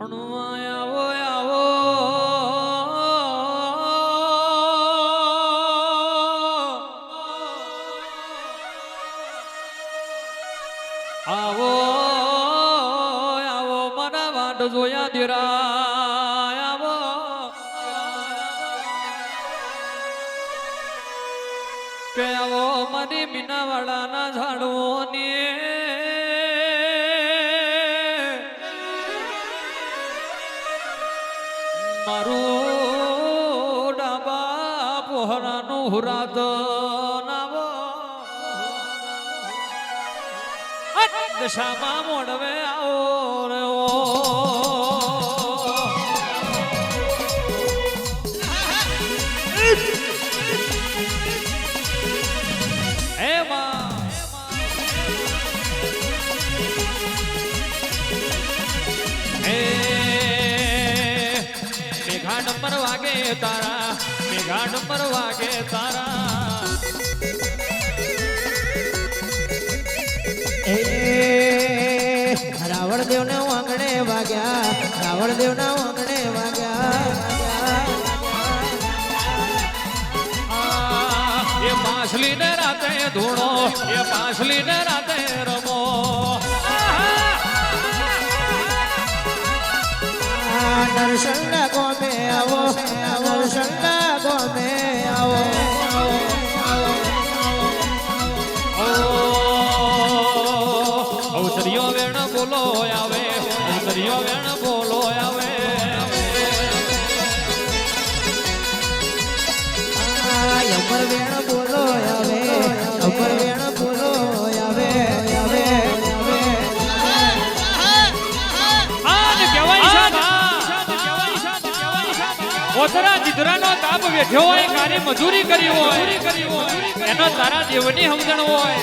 અણુમાં આવો આવો આવો આવો મારા વાટ જોયા દીરા આવો કે આવો મારી મીનાવાળાના ઝાડવોની મારું પોહરાનું નવો દશામાં મોડવે આવો તારા મેઘા પર વાગે તારા. એ રાવણ દેવ ને આંગણે વાગ્યા રાવણ દેવ ના આંગણે વાગ્યા એ માછલી ને રાતે ધૂણો, એ માછલી ને રાતે રમો. નરસંગા ગોમે આવો નરસંગા ગોમે આવો અવસરીઓ વેણ બોલો આવે અવસરીઓ વેણ બોલો આવે આ અમર વેણ બોલો આવે અમર વેણ બોલો આવે આવે આવે. આજ જીધરાનો તાપ વેઠ્યો હોય, કારી મજૂરી કરી હોય, એનો તારા દેવની સમજણ હોય.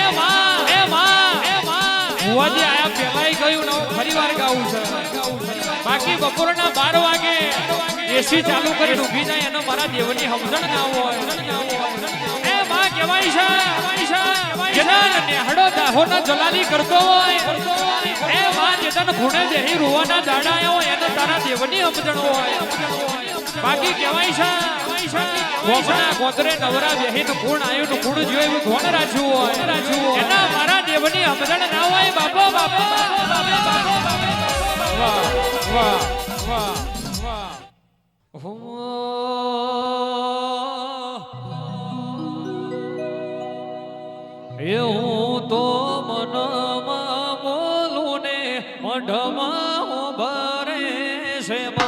એ માં એ માં એ માં ભુવાજી, આયા પહેલાય ગયું ને ફરીવાર વાર ગાવું છે. બાકી બપોરના બાર વાગે એસી ચાલુ કરી ઊભી જાય, એનો મારા દેવની સમજણ ના હોય. એ માં, કહેવાય છે, જેના કરતો હોય, એ માં જેતન ખૂણે દેહી રૂવાના દાડા એનો તારા દેવની સમજણ હોય. બાકી કહેવાય છે એવું તો મનમાં બોલું ને મઢમાં હું ભરે છે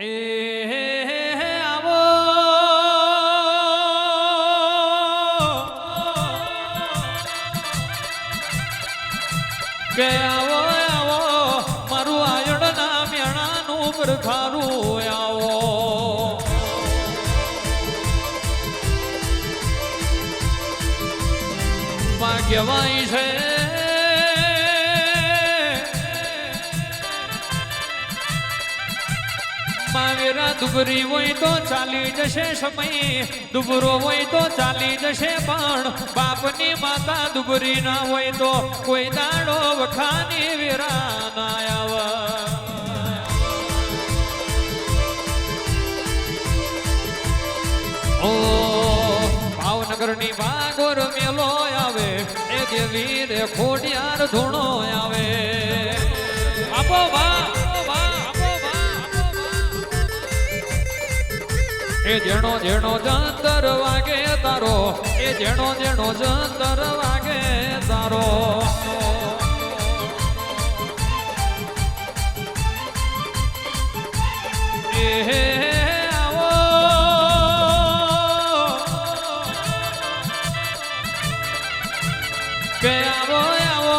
કે આવો આવો મારું આયડ ના મેણાનું પરખારું ભાગ્યવાય છે માં દુબરી હોય તો ચાલી જશે સમય. દુબરો હોય તો ચાલી જશે પણ બાપની માતા દુબરી ના હોય તો કોઈ દાડો વખાની વેરા ના આવે. ઓ, ભાવનગરની બાગોર મેલો આવે. એ દેવી રે ખોડિયાર ધૂણો એ જેણો જેણો જંતર વાગે તારો, એ જેણો જેણો જંતર વાગે તારો. એ આવો. કે આવો આવો.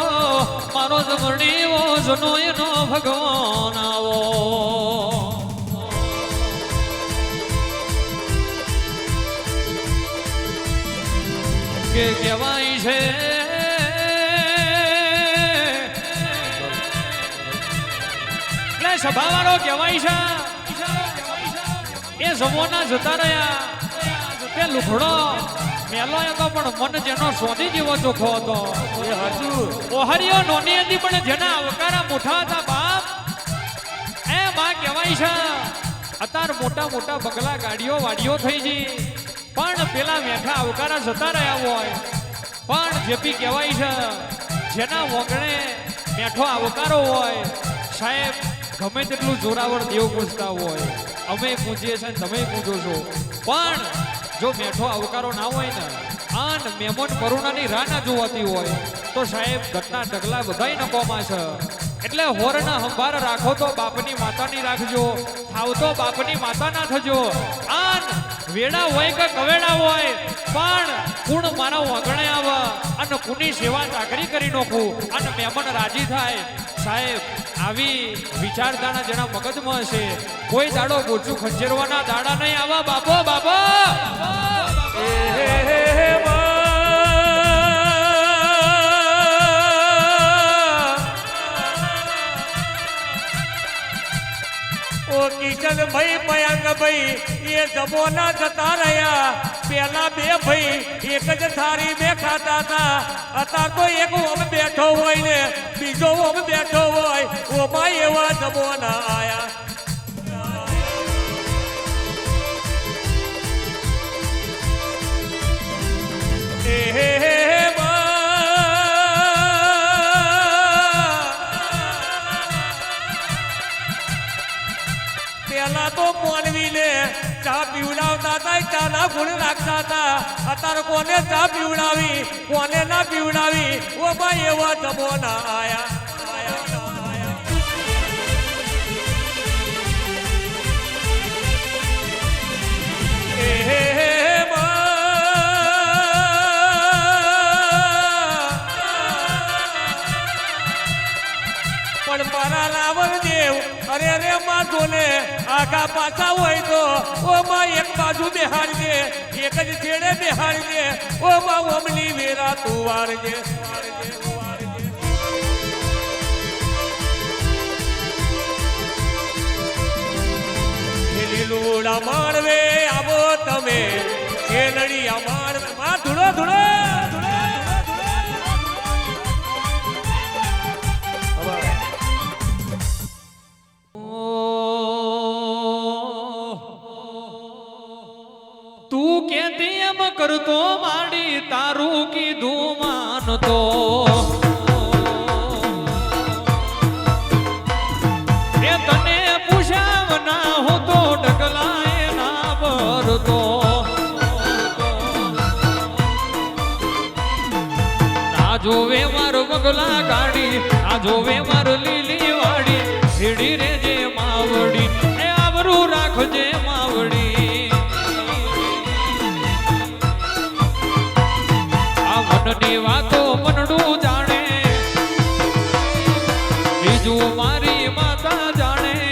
મારો જમણીવો જનો એનો ભગવાન આવો. કે કહેવાય છે. એટલે સભાવાળો કહેવાય છે. એ જમોના જતા રહ્યા. તે લુખડો. મેલો હતો પણ મન જેનો શોધી જેવો ચોખ્ખો હતો. એ હજુ ઓહરીઓ નોની હતી પણ જેના અવકારા મોટા હતા બાપ એ માં કહેવાય છે. અતાર મોટા મોટા બગલા ગાડીઓ વાડીઓ થઈ ગઈ. પણ પેલા મેઠા આવકારા જતા રહ્યા હોય. પણ જેપી કહેવાય છે, જેના વગણે મેઠો આવકારો હોય, સાહેબ, ગમે તેટલું જોરાવર દેવ પૂછતા હોય, અમે પૂછીએ છીએ તમે પૂછો છો. પણ જો મેઠો આવકારો ના હોય ને, આન મેમોન કરુણાની રાહ ના જોવાતી હોય, તો સાહેબ ઘટના ઢગલા બધાય નકોમાં છે. એટલે હોરના હંભાર રાખો તો બાપની માતાની રાખજો થાવ તો બાપની માતા ના થજો. આન વેડા હોય કે કવેડા હોય, પણ કુણ મારા વગણે આવે. અને કુની સેવા ચાકરી કરી નોખું. અને મહેમાન રાજી થાય. સાહેબ, આવી વિચારધારા જેના મગજમાં હશે. કોઈ દાડો ગોચું ખંજેરવાના દાડા નહીં આવા બાપો બાપો! એ ઓ કિશન ભાઈ મયંક ભાઈ, એ જમોના જતા રહ્યા. પેલા બે ભાઈ, એક જ થારી બે ખાતા હતા. અત્યાર તો એક ઓમ બેઠો હોય ને, બીજો ઓમ બેઠો હોય, ઓમાં એવા જમોના આયા. પીવડાવતા ના ગુણ રાખતા હતા. અત્યારે કોને ચા પીવડાવી, કોને ના પીવડાવી? ઓ ભાઈ, એવા દબો ના આયા. અરે આગા પાછા હોય તો ઓમાં એક બાજુ બેહાડજે એક જ છેડે બેહાડજે ઓ માં ઓમની વેરા તું વારજે. લીલુડા માણવે કરતો માડી તારું કીધું માનતો. એ તને પૂછાવ જોવે માર બગલા ગાડી આ જોવે માર લીલી વાડી ભીડી રે આ વાતો મનડું જાણે. બીજું મારી માતા જાણે.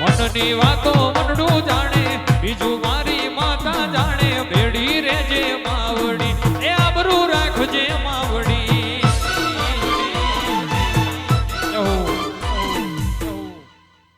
મનની વાતો